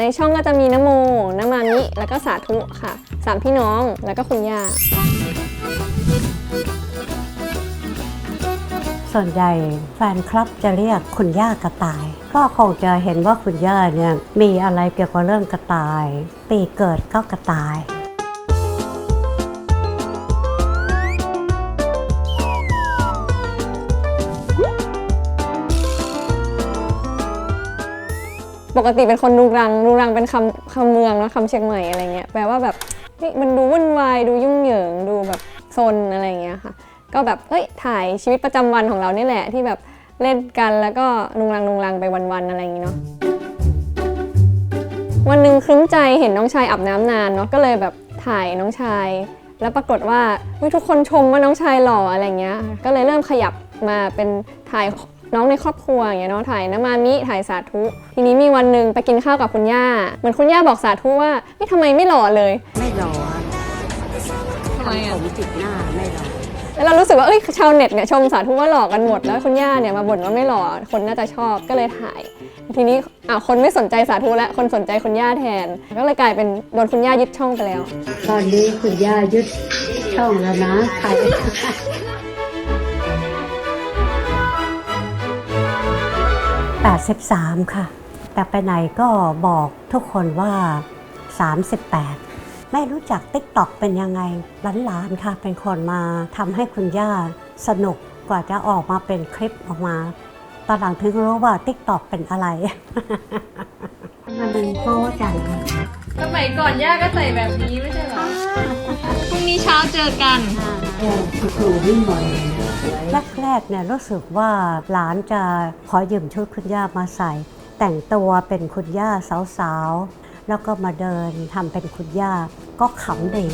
ในช่องก็จะมีนโมน้ำมามิ แล้วก็สาธุค่ะสามพี่น้องแล้วก็คุณย่าส่วนใหญ่แฟนคลับจะเรียกคุณย่ากระต่าย ก็คงจะเห็นว่าคุณย่าเนี่ยมีอะไรเกี่ยวกับเรื่องกระต่าย ปีเกิดก็กระต่าย ปกติเป็นคนรุงรังรุงรังเป็นคำคำเมืองนะคำเชียงใหม่อะไรเงี้ยแปลว่าแบบเฮ้ยมันดูวุ่นวายดูยุ่งเหยิงดูแบบซนอะไรเงี้ยค่ะ ก็แบบเอ้ยถ่ายชีวิตประจำวันของเรานี่แหละที่แบบเล่นกันแล้วก็รุงรังรุงรังไปวันๆอะไรอย่างงี้เนาะวันหนึ่งครึ้มใจเห็นน้องชายอาบน้ำนานเนาะก็เลยแบบถ่ายน้องชาย แล้วปรากฏว่าทุกคนชมว่าน้องชายหล่ออะไรเงี้ย ก็เลยเริ่มขยับมาเป็นถ่าย น้องในครอบครัวอย่างเงี้ยเนาะถ่ายน้ำมามิถ่ายสาธุ ทีนี้มีวันหนึ่งไปกินข้าวกับคุณย่าเหมือนคุณย่าบอกสาธุว่าเฮ้ยทำไมไม่หล่อเลย ไม่หล่อทำผมติดหน้าไม่หล่อแล้วเรารู้สึกว่าเอ้ยชาวเน็ตเนี่ยชมสาธุว่าหล่อกันหมดแล้วคุณย่าเนี่ยมาบ่นว่าไม่หล่อคนน่าจะชอบก็เลยถ่าย ทีนี้อ่าคนไม่สนใจสาธุแล้วคนสนใจคุณย่าแทน ก็เลยกลายเป็นโดนคุณย่ายึดช่องไปแล้ว ตอนนี้คุณย่ายึดช่องแล้วนะใคร 83 ค่ะ แต่ไปไหนก็บอกทุกคนว่า 38 ไม่รู้จักติ๊กต็อกเป็นยังไงหลานๆค่ะ เป็นคนมาทำให้คุณย่าสนุกกว่าจะออกมาเป็นคลิปออกมาตอนหลังถึงรู้ว่าติ๊กต็อกเป็นอะไร มันเป็นโป๊จังค่ะสมัยก่อนย่าก็ใส่แบบนี้ไม่ใช่เหรอ พรุ่งนี้เช้าเจอกันเออ ครูวิ่งบ่อยแรกๆเนี่ยรู้สึกว่าหลานจะขอยืมชุดคุณย่ามาใส่ แต่งตัวเป็นคุณย่าสาวๆ แล้วก็มาเดินทำเป็นคุณย่าก็ขำดี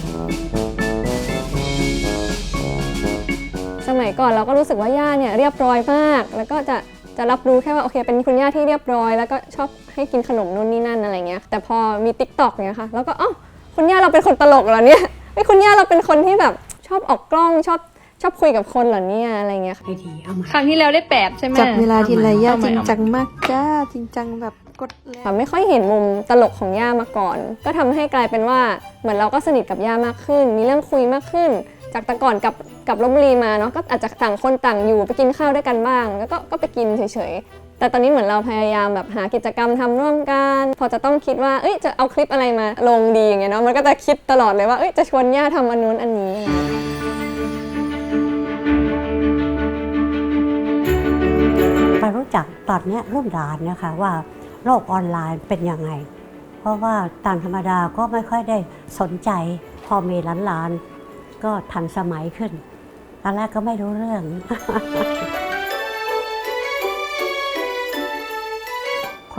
สมัยก่อนเราก็รู้สึกว่าย่าเนี่ยเรียบร้อยมาก แล้วก็จะจะรับรู้แค่ว่าโอเคเป็นคุณย่าที่เรียบร้อย แล้วก็ชอบให้กินขนมนู่นนี่นั่นอะไรเงี้ยแต่พอมีติ๊กต็อกเนี่ยค่ะแล้วก็อ้าคุณย่าเราเป็นคนตลกเหรอเนี่ยไอ้คุณย่าเราเป็นคนที่แบบ ชอบออกกล้องชอบชอบคุยกับคนเหรอเนี่ยอะไรเงี้ยค่ะไอทีเอามา ครั้งที่แล้วได้แปดใช่ไหม จับเวลาทีไรย่าเอาใหม่ จริงเอาใหม่จังมากจ้าจริงจังแบบกดแล้วค่ะไม่ค่อยเห็นมุมตลกของย่ามาก่อน ก็ทำให้กลายเป็นว่าเหมือนเราก็สนิทกับย่ามากขึ้น มีเรื่องคุยมากขึ้น จากแต่ก่อนกับกับลบบุรีมาเนาะก็อาจจะต่างคนต่างอยู่ไปกินข้าวด้วยกันบ้าง แล้วก็ก็ไปกินเฉยๆ แต่ตอนนี้เหมือนเราพยายามแบบหากิจกรรมทำร่วมกัน พอจะต้องคิดว่า เอ้ยจะเอาคลิปอะไรมาลงดีอย่างเงี้ยเนาะมันก็จะคิดตลอดเลยว่าเอ้ยจะชวนย่าทำอันนู้นอันนี้ไรอย่างเงี้ยมารู้จักตอนนี้รุ่นหลานนะคะว่าโลกออนไลน์เป็นยังไง เพราะว่าตามธรรมดาก็ไม่ค่อยได้สนใจพอมีหลานๆก็ทันสมัยขึ้นตอนแรกก็ไม่รู้เรื่อง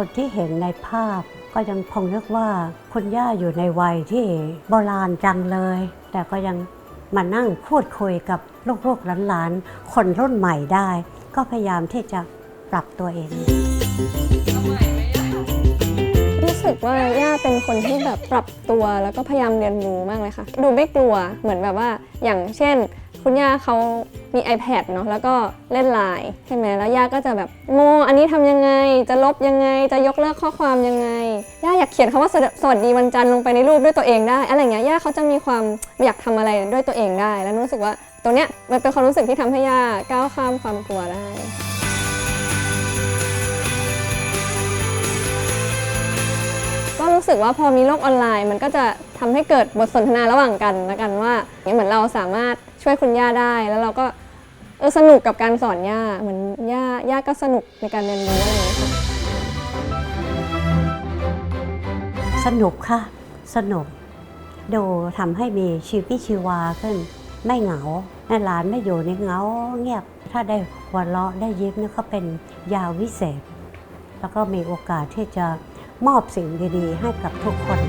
คนที่เห็นในภาพ ก็ยังคงนึกว่าคุณย่าอยู่ในวัยที่โบราณจังเลย แต่ก็ยังมานั่งพูดคุยกับลูกๆหลานๆคนรุ่นใหม่ได้ ก็พยายามที่จะปรับตัวเอง สึกว่าย่าเป็นคนที่แบบปรับตัวแล้วก็พยายามเรียนรู้มากเลยค่ะ ดูไม่กลัวเหมือนแบบว่าอย่างเช่น คุณย่าเขามี iPad เนาะแล้วก็เล่นไลน์ใช่ไหมแล้วย่าก็จะแบบโมอันนี้ทำยังไง จะลบยังไง จะยกเลิกข้อความยังไง ย่าอยากเขียนคำว่าสวัสดีวันจันทร์ลงไปในรูปด้วยตัวเองได้ อะไรเงี้ยย่าเขาจะมีความอยากทำอะไรด้วยตัวเองได้ แล้วรู้สึกว่าตรงเนี้ยมันเป็นความรู้สึกที่ทำให้ย่าก้าวข้ามความกลัวได้ สึกว่าพอมีโลกออนไลน์ มันก็จะทำให้เกิดบทสนทนาระหว่างกันแล้วกันว่าเหมือนเราสามารถช่วยคุณย่าได้ แล้วเราก็เออสนุกกับการสอนย่าเหมือนย่าย่าก็สนุกในการเรียนรู้อะไรอย่างเงี้ยค่ะสนุกค่ะสนุก ดูทำให้มีชีวิตชีวาขึ้น ไม่เหงาในหลานไม่อยู่ในเหงาเงียบ ถ้าได้หัวเราะได้ยิ้มเนี่ยก็เป็นยาวิเศษ แล้วก็มีโอกาสที่จะ มอบสิ่งดีๆ ให้กับทุกคน